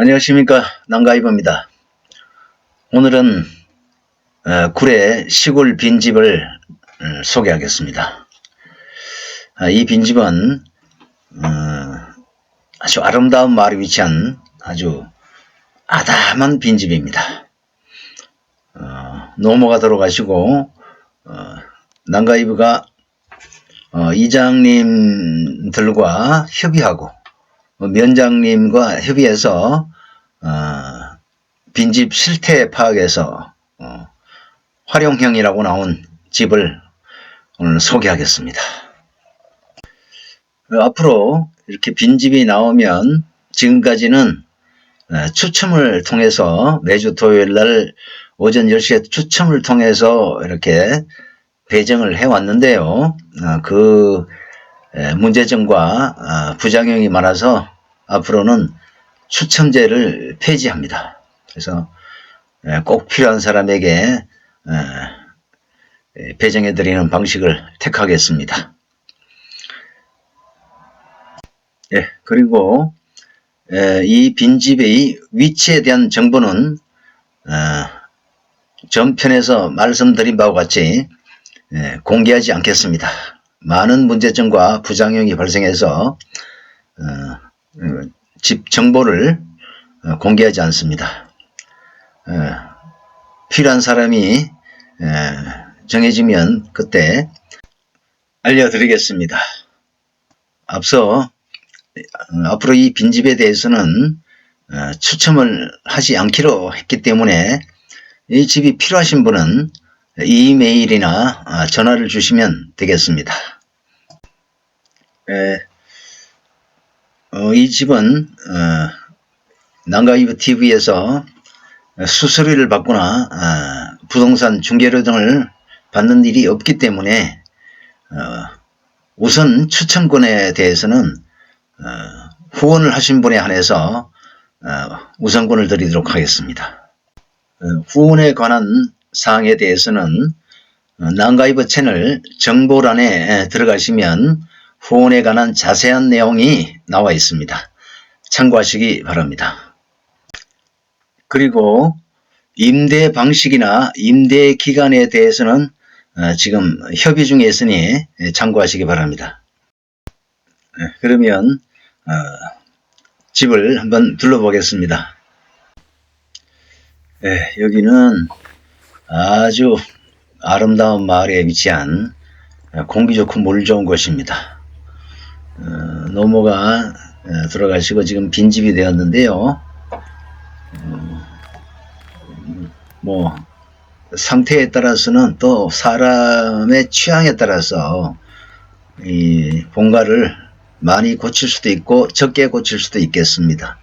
안녕하십니까 난가이버입니다. 오늘은 어, 구례 시골 빈집을 어, 소개하겠습니다. 아, 이 빈집은 어, 아주 아름다운 마을에 위치한 아주 아담한 빈집입니다. 어, 노모가 들어가시고 어, 난가이브가 어, 이장님들과 협의하고 어, 면장님과 협의해서 어, 빈집 실태 파악해서 어, 활용형이라고 나온 집을 오늘 소개하겠습니다. 어, 앞으로 이렇게 빈집이 나오면 지금까지는 어, 추첨을 통해서 매주 토요일 날 오전 10시에 추첨을 통해서 이렇게 배정을 해왔는데요. 어, 그 에, 문제점과 아, 부작용이 많아서 앞으로는 추첨제를 폐지합니다. 그래서 에, 꼭 필요한 사람에게 에, 에, 배정해드리는 방식을 택하겠습니다. 예, 그리고 에, 이 빈집의 위치에 대한 정보는 어, 전편에서 말씀드린 바와 같이 에, 공개하지 않겠습니다. 많은 문제점과 부작용이 발생해서 어, 어, 집 정보를 어, 공개하지 않습니다. 어, 필요한 사람이 에, 정해지면 그때 알려드리겠습니다. 앞서 어, 앞으로 이 빈집에 대해서는 어, 추첨을 하지 않기로 했기 때문에 이 집이 필요하신 분은 이메일이나 아, 전화를 주시면 되겠습니다. 에, 어, 이 집은 어, 난가이브 TV에서 수수료를 받거나 아, 부동산 중개료 등을 받는 일이 없기 때문에 어, 우선 추천권에 대해서는 어, 후원을 하신 분에 한해서 어, 우선권을 드리도록 하겠습니다. 어, 후원에 관한 사항에 대해서는 어, 난가이브 채널 정보란에 들어가시면 후원에 관한 자세한 내용이 나와 있습니다. 참고하시기 바랍니다. 그리고 임대 방식이나 임대 기간에 대해서는 어, 지금 협의 중에 있으니 참고하시기 바랍니다. 네, 그러면 어, 집을 한번 둘러보겠습니다. 네, 여기는 아주 아름다운 마을에 위치한 공기 좋고 물 좋은 곳입니다. 어, 노모가 어, 들어가시고 지금 빈집이 되었는데요. 어, 뭐 상태에 따라서는 또 사람의 취향에 따라서 이 본가를 많이 고칠 수도 있고 적게 고칠 수도 있겠습니다.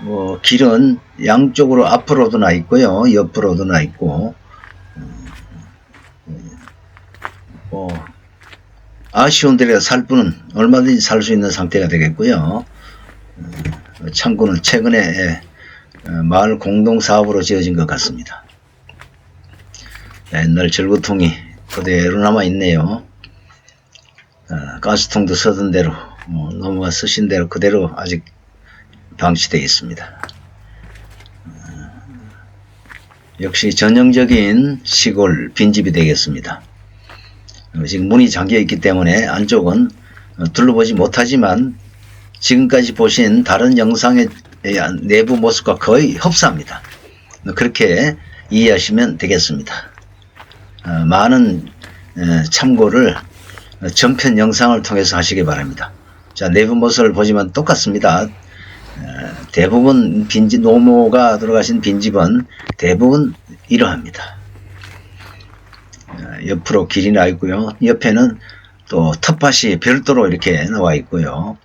뭐 길은 양쪽으로 앞으로도 나 있고요, 옆으로도 나 있고 뭐 아쉬운 데에 살 분은 얼마든지 살 수 있는 상태가 되겠고요. 어, 창고는 최근에 어, 마을 공동 사업으로 지어진 것 같습니다. 옛날 절구통이 그대로 남아 있네요. 어, 가스통도 쓰던 대로 뭐 넘어가 쓰신 대로 그대로 아직 방치되어 있습니다. 어, 역시 전형적인 시골 빈집이 되겠습니다. 어, 지금 문이 잠겨 있기 때문에 안쪽은 어, 둘러보지 못하지만 지금까지 보신 다른 영상의 내부 모습과 거의 흡사합니다. 그렇게 이해하시면 되겠습니다. 어, 많은 어, 참고를 어, 전편 영상을 통해서 하시기 바랍니다. 자, 내부 모습을 보지만 똑같습니다. 어, 대부분 빈집, 노모가 들어가신 빈집은 대부분 이러합니다. 어, 옆으로 길이 나 있고요. 옆에는 또 텃밭이 별도로 이렇게 나와 있고요.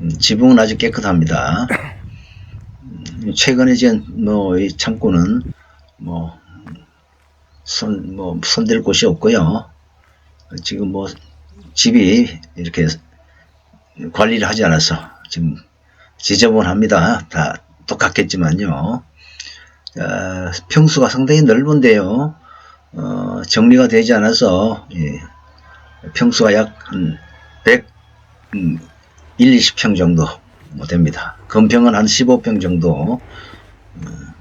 음, 지붕은 아주 깨끗합니다. 음, 최근에 지은 뭐이 창고는 뭐 손, 뭐 손댈 곳이 없고요. 지금 뭐 집이 이렇게 관리를 하지 않아서 지금 지저분합니다. 다 똑같겠지만요. 어, 평수가 상당히 넓은데요. 어, 정리가 되지 않아서 예, 평수가 약 한 100, 음, 1, 20평 정도 뭐 됩니다. 건평은 한 15평 정도. 음,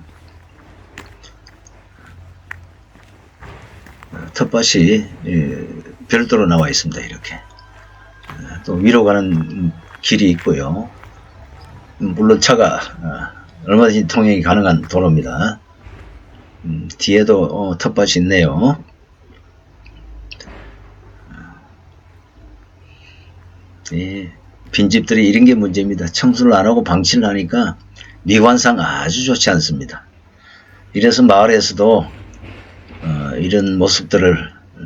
어, 텃밭이 예, 별도로 나와 있습니다. 이렇게. 어, 또 위로 가는 길이 있고요. 음, 물론 차가 어, 얼마든지 통행이 가능한 도로입니다. 음, 뒤에도 어, 텃밭이 있네요. 예, 빈집들이 이런 게 문제입니다. 청소를 안 하고 방치를 하니까 미관상 아주 좋지 않습니다. 이래서 마을에서도 어, 이런 모습들을 어,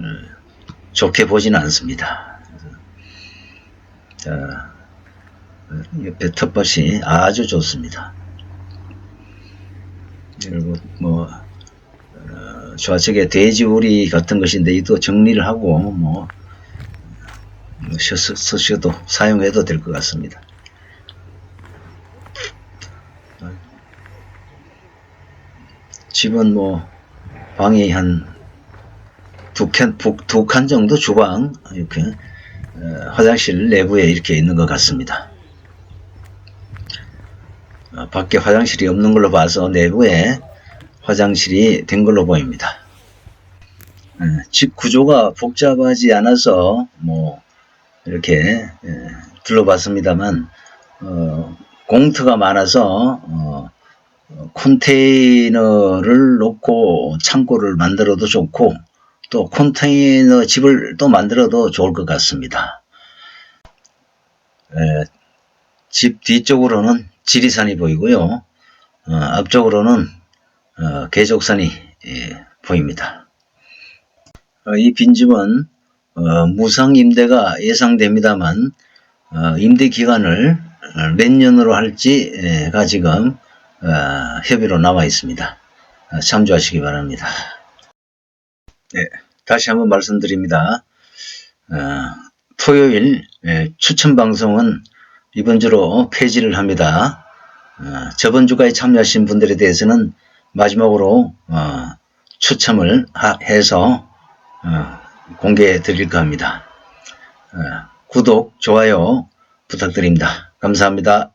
좋게 보지는 않습니다. 자, 옆에 텃밭이 아주 좋습니다. 그리고 뭐 어, 좌측에 돼지우리 같은 것인데 이도 정리를 하고 뭐 쓰- 쓰셔도 사용해도 될 것 같습니다. 집은 뭐 방이 한두 칸 정도 주방 이렇게 어, 화장실 내부에 이렇게 있는 것 같습니다. 어, 밖에 화장실이 없는 걸로 봐서 내부에 화장실이 된 걸로 보입니다. 어, 집 구조가 복잡하지 않아서 뭐 이렇게 예, 둘러봤습니다만 어, 공터가 많아서 어, 어, 컨테이너를 놓고 창고를 만들어도 좋고 또 컨테이너 집을 또 만들어도 좋을 것 같습니다. 에, 집 뒤쪽으로는 지리산이 보이고요. 어, 앞쪽으로는 어, 계족산이 예, 보입니다. 어, 이 빈집은 어, 무상 임대가 예상됩니다만 어, 임대 기간을 어, 몇 년으로 할지가 지금 어, 협의로 나와 있습니다. 어, 참조하시기 바랍니다. 네, 다시 한번 말씀드립니다. 어, 토요일 예, 추천 방송은 이번 주로 폐지를 합니다. 어, 저번 주까지 참여하신 분들에 대해서는 마지막으로 어, 추첨을 하- 해서 어, 공개해 드릴까 합니다. 어, 구독, 좋아요 부탁드립니다. 감사합니다.